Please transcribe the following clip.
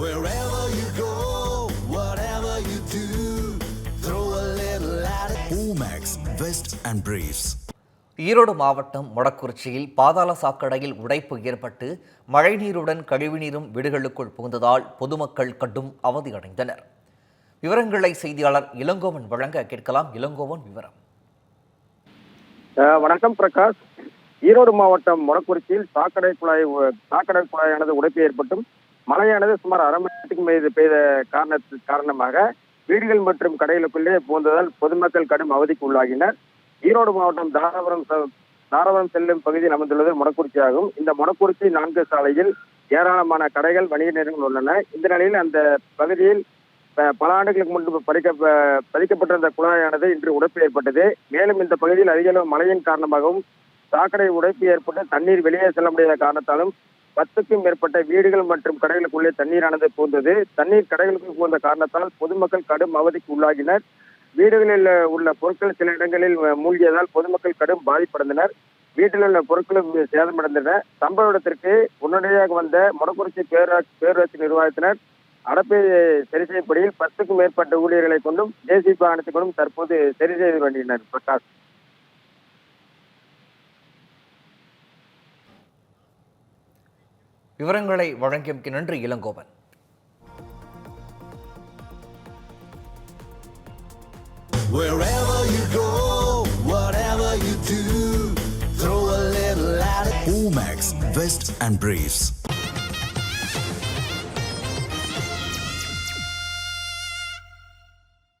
Wherever you go, whatever you do, throw a little at it. Omax, Vest and Briefs. Erode மாவட்டம் மொடக்குறிச்சியில் பாதாள சாக்கடையில் உடைப்பு ஏற்பட்டு மழைநீருடன் கழிவுநீரும் வீடுகளுக்குள் புகுந்ததால் பொதுமக்கள் கடும் அவதியடைந்தனர். விவரங்களை செய்தியாளர் இளங்கோவன் வழங்க கேட்கலாம். இளங்கோவன் விவரம். வணக்கம் பிரகாஷ். ஈரோடு மாவட்டம் மொடக்குறிச்சியில் சாக்கடை குழாய் சாக்கடை குழாயானது உடைப்பு ஏற்பட்டும். மழையானது சுமார் அரை மணி நேரத்துக்கு மீது பெய்த காரணத்து காரணமாக வீடுகள் மற்றும் கடைகளுக்குள்ளே புகுந்ததால் பொதுமக்கள் கடும் அவதிக்கு உள்ளாகினர். ஈரோடு மாவட்டம் தாராபுரம் தாராபுரம் செல்லும் பகுதியில் அமைந்துள்ளது மொடக்குறிச்சி ஆகும் இந்த மொடக்குறிச்சி நான்கு சாலையில் ஏராளமான கடைகள் வணிக நிலையங்கள் உள்ளன. இந்த நிலையில் அந்த பகுதியில் அஹ், பல ஆண்டுகளுக்கு முன்பு பதிக்க பதிக்கப்பட்டிருந்த குழாயானது இன்று உடைப்பு ஏற்பட்டது. மேலும் இந்த பகுதியில் அதிக அளவு மழையின் காரணமாகவும் சாக்கடை உடைப்பு ஏற்பட்டு தண்ணீர் வெளியே செல்ல முடியாத காரணத்தாலும் பத்துக்கும் மேற்பட்ட வீடுகள் மற்றும் கடைகளுக்குள்ளே தண்ணீரானது புகுந்தது. தண்ணீர் கடைகளுக்கு புகுந்த காரணத்தால் பொதுமக்கள் கடும் அவதிக்கு உள்ளாகினர். வீடுகளில் உள்ள பொருட்கள் சில இடங்களில் மூழ்கியதால் பொதுமக்கள் கடும் பாதிப்படைந்தனர். வீட்டில் உள்ள பொருட்களும் சேதமடைந்தன. சம்பவ இடத்திற்கு உடனடியாக வந்த மொடக்குறிச்சி பேரூராட்சி பேரூராட்சி நிர்வாகத்தினர் அடப்பை சரி செய்யப்படியில் பத்துக்கும் மேற்பட்ட ஊழியர்களை கொண்டும் ஜேசிபி வாகனத்தை கொண்டும் தற்போது சரி செய்து வருகின்றனர் பிரகாஷ். விவரங்களை வழங்கியமைக்கு நன்றி Elangovan Wherever you go, whatever you do, throw a little at it. Omax, Vest and Briefs.